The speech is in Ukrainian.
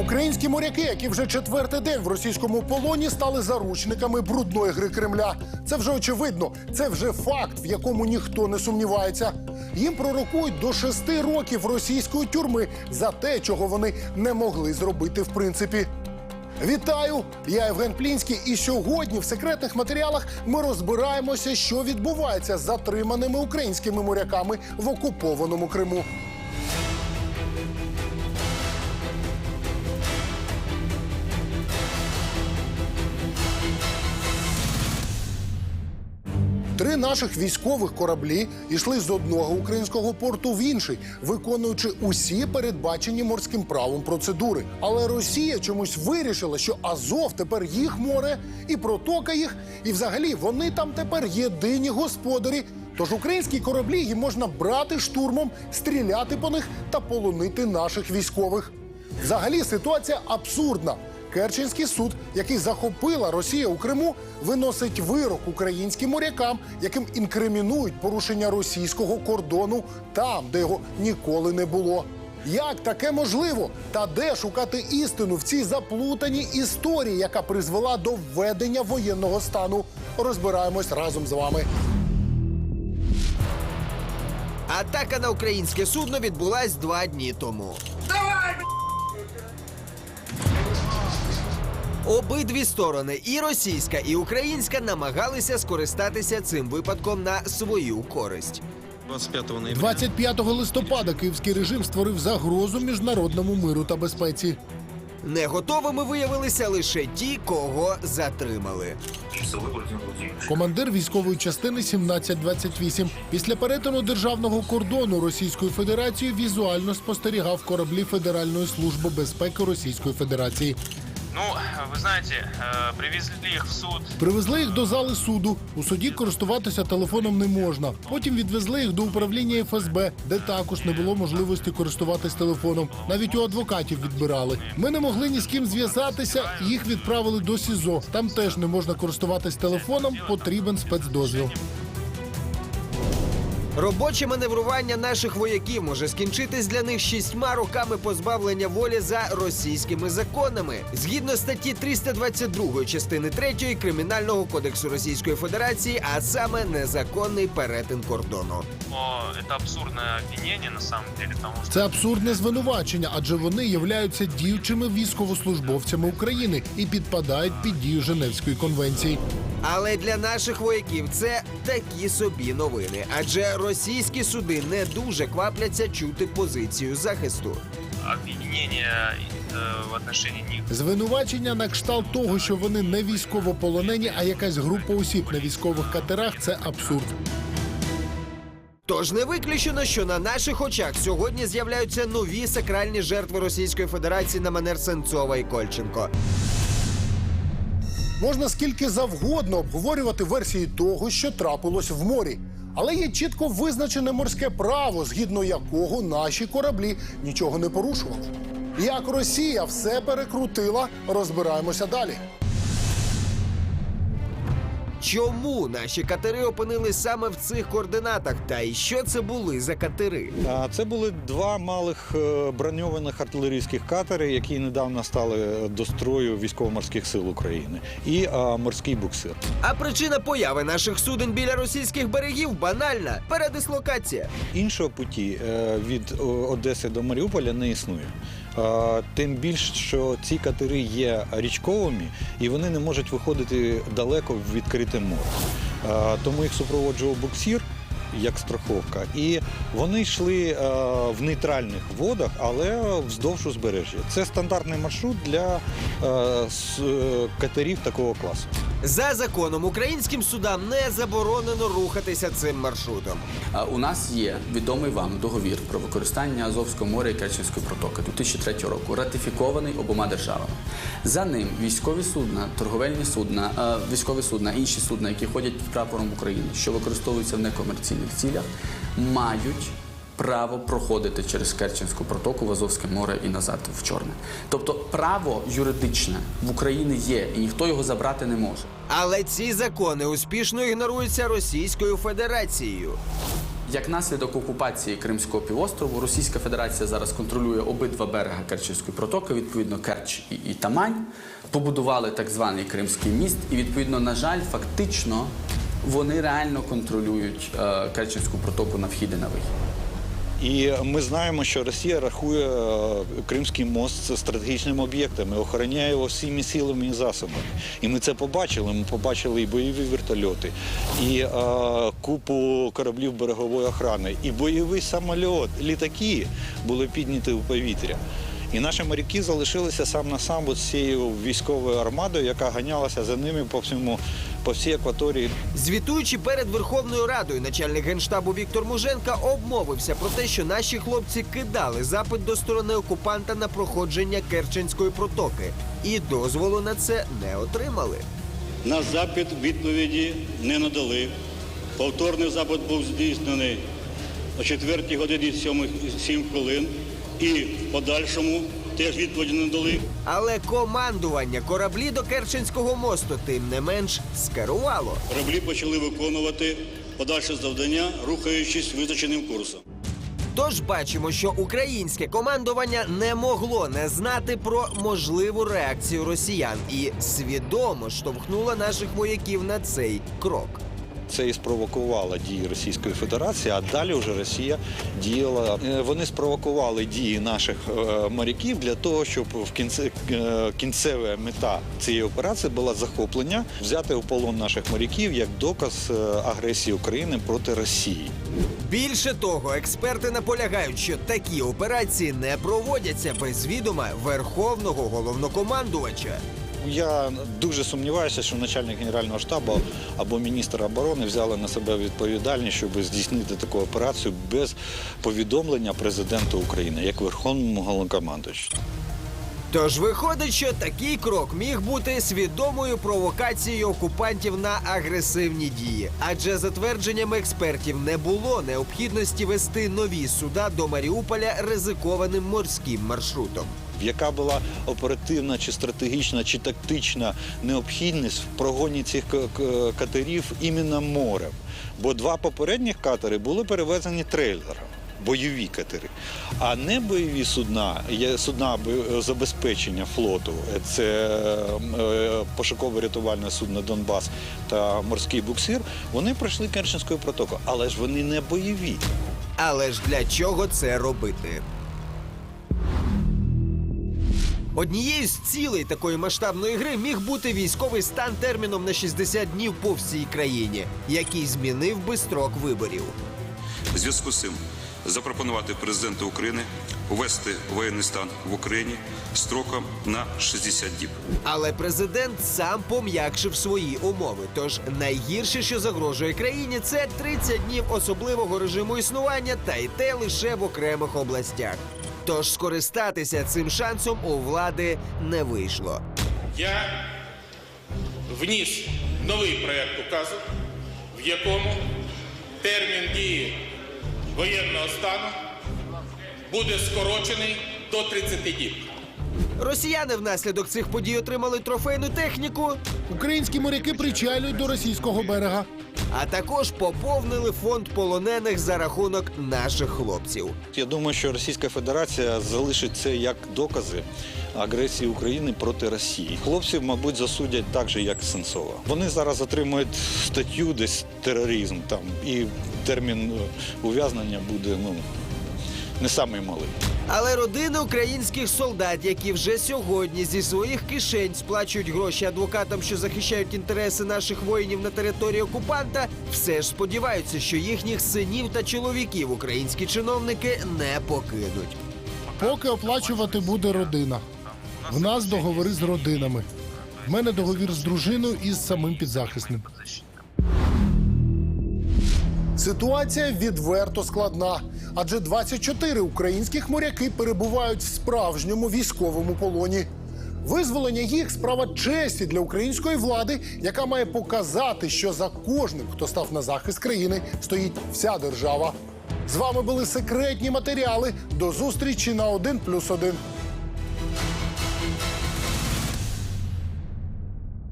Українські моряки, які вже четвертий день в російському полоні, стали заручниками брудної гри Кремля. Це вже очевидно. Це вже факт, в якому ніхто не сумнівається. Їм пророкують до шести років російської тюрми за те, чого вони не могли зробити в принципі. Вітаю! Я Євген Плінський, і сьогодні в секретних матеріалах ми розбираємося, що відбувається з затриманими українськими моряками в окупованому Криму. Три наших військових кораблі йшли з одного українського порту в інший, виконуючи усі передбачені морським правом процедури. Але Росія чомусь вирішила, що Азов тепер їх море і протока їх, і взагалі вони там тепер єдині господарі. Тож українські кораблі їм можна брати штурмом, стріляти по них та полонити наших військових. Взагалі ситуація абсурдна. Керченський суд, який захопила Росія у Криму, виносить вирок українським морякам, яким інкримінують порушення російського кордону там, де його ніколи не було. Як таке можливо? Та де шукати істину в цій заплутаній історії, яка призвела до введення воєнного стану? Розбираємось разом з вами. Атака на українське судно відбулась два дні тому. Обидві сторони, і російська, і українська, намагалися скористатися цим випадком на свою користь. 25 ноября. 25 листопада київський режим створив загрозу міжнародному миру та безпеці. Не готовими виявилися лише ті, кого затримали. Командир військової частини 1728 після перетину державного кордону Російської Федерації візуально спостерігав кораблі Федеральної служби безпеки Російської Федерації. Ну, вы знаете, э, привезли их в суд. Привезли їх до зали суду. У суді користуватися телефоном не можна. Потім відвезли їх до управління ФСБ, де також не було можливості користуватись телефоном. Навіть у адвокатів відбирали. Ми не могли ні з ким зв'язатися. Їх відправили до СІЗО. Там теж не можна користуватись телефоном. Потрібен спецдозвіл. Робоче маневрування наших вояків може скінчитись для них шістьма роками позбавлення волі за російськими законами. Згідно статті 322 частини 3 Кримінального кодексу Російської Федерації, а саме незаконний перетин кордону. Це абсурдне звинувачення, адже вони являються діючими військовослужбовцями України і підпадають під дію Женевської конвенції. Але для наших вояків це такі собі новини, адже російські суди не дуже квапляться чути позицію захисту. обвинение э, в них Звинувачення на кшталт того, що вони не військовополонені, а якась група осіб на військових катерах це абсурд. Тож не виключено, що на наших очах сьогодні з'являються нові сакральні жертви Російської Федерації на манер Сенцова і Кольченко. Можна скільки завгодно обговорювати версії того, що трапилось в морі. Але є чітко визначене морське право, згідно якого наші кораблі нічого не порушували. Як Росія все перекрутила, розбираємося далі. Чому наші катери опинились саме в цих координатах? Та й що це були за катери? Це були два малих е, броньованих артилерійських катери, які недавно стали до строю військово-морських сил України, і морський буксир. А причина появи наших суден біля російських берегів банальна передислокація. Іншого путі е, від Одеси до Маріуполя не існує. Тим більш, що ці катери є річковими і вони не можуть виходити далеко в відкрите море. Тому їх супроводжував буксир як страховка, і вони йшли е, в нейтральних водах, але вздовж узбережжя. Це стандартний маршрут для е, е, катерів такого класу. За законом українським судам не заборонено рухатися цим маршрутом. У нас є відомий вам договір про використання Азовського моря і Керченської протоки 2003 року, ратифікований обома державами. За ним військові судна, торговельні судна, військові судна, інші судна, які ходять під прапором України, що використовуються в некомерційних цілях, мають право проходити через Керченську протоку в Азовське море і назад в Чорне. Тобто право юридичне в Україні є, і ніхто його забрати не може. Але ці закони успішно ігноруються Російською Федерацією. Як наслідок окупації Кримського півострову, Російська Федерація зараз контролює обидва берега Керченської протоки, відповідно Керч і, і Тамань. Побудували так званий Кримський міст, і відповідно, на жаль, фактично вони реально контролюють е, Керченську протоку на вхід і на вихід. І ми знаємо, що Росія рахує е, Кримський мост стратегічним об'єктом і охороняє його всіми силами і засобами. І ми це побачили. Ми побачили і бойові вертольоти, і е, купу кораблів берегової охорони, і бойовий самоліт, літаки були підняті у повітря. І наші моряки залишилися сам на сам з цією військовою армадою, яка ганялася за ними по всьому по всій акваторії Звітуючи перед Верховною Радою, начальник генштабу Віктор Муженка обмовився про те, що наші хлопці кидали запит до сторони окупанта на проходження Керченської протоки, і дозволу на це не отримали. На запит відповіді не надали. Повторний запит був здійснений о 4 годині 7, 7 хвилин і подальшому теж відповіді не дали. Але командування кораблі до Керченського мосту тим не менш скерувало. Кораблі почали виконувати подальше завдання, рухаючись визначеним курсом. Тож бачимо, що українське командування не могло не знати про можливу реакцію росіян і свідомо штовхнуло наших вояків на цей крок. Це і спровокувало дії Російської Федерації, а далі вже Росія діяла. Е, Вони спровокували дії наших е, моряків для того, щоб в кінці е, кінцева мета цієї операції була захоплення, взяти у полон наших моряків як доказ агресії України проти Росії. Більше того, експерти наполягають, що такі операції не проводяться без відома верховного головнокомандувача. Я дуже сумніваюся, що начальник генерального штабу або міністр оборони взяли на себе відповідальність, щоб здійснити таку операцію без повідомлення президента України як верховному головнокомандуючому. Тож виходить, що такий крок міг бути свідомою провокацією окупантів на агресивні дії. Адже за твердженнями експертів не було необхідності вести нові суда до Маріуполя ризикованим морським маршрутом. Яка була оперативна чи стратегічна чи тактична необхідність в прогоні цих катерів іменно морем? Бо два попередніх катери були перевезені трейлером. Бойові катери, а не бойові судна, є судна забезпечення флоту. Це е, пошуково-рятувальне судно Донбас та морський буксир. Вони пройшли Керченською протокою, але ж вони не бойові. Але ж для чого це робити? Однією з цілей такої масштабної гри міг бути військовий стан терміном на 60 днів по всій країні, який змінив би строк виборів. В зв'язку з цим запропонувати президенту України ввести воєнний стан в Україні строком на 60 діб. Але президент сам пом'якшив свої умови. Тож найгірше, що загрожує країні, це 30 днів особливого режиму існування, та й те лише в окремих областях. Тож скористатися цим шансом у влади не вийшло. Я вніс новий проєкт указу, в якому термін дії воєнного стану буде скорочений до 30 діб. Росіяни внаслідок цих подій отримали трофейну техніку, Українські моряки причалюють до російського берега. а також поповнили фонд полонених за рахунок наших хлопців. Я думаю, що Російська Федерація залишить це як докази агресії України проти Росії. Хлопців, мабуть, засудять так же, як Сенцова. Вони зараз отримують статтю десь тероризм там, і термін е, ув'язнення буде ну, не самий малий. Але родини українських солдат, які вже сьогодні зі своїх кишень сплачують гроші адвокатам, що захищають інтереси наших воїнів на території окупанта, все ж сподіваються, що їхніх синів та чоловіків українські чиновники не покинуть. Поки оплачувати буде родина. В нас договори з родинами. В мене договір з дружиною і з самим підзахисним. Ситуація відверто складна, адже 24 українських моряки перебувають в справжньому військовому полоні. Визволення їх справа честі для української влади, яка має показати, що за кожним, хто став на захист країни, стоїть вся держава. З вами були секретні матеріали. До зустрічі на 1+,1.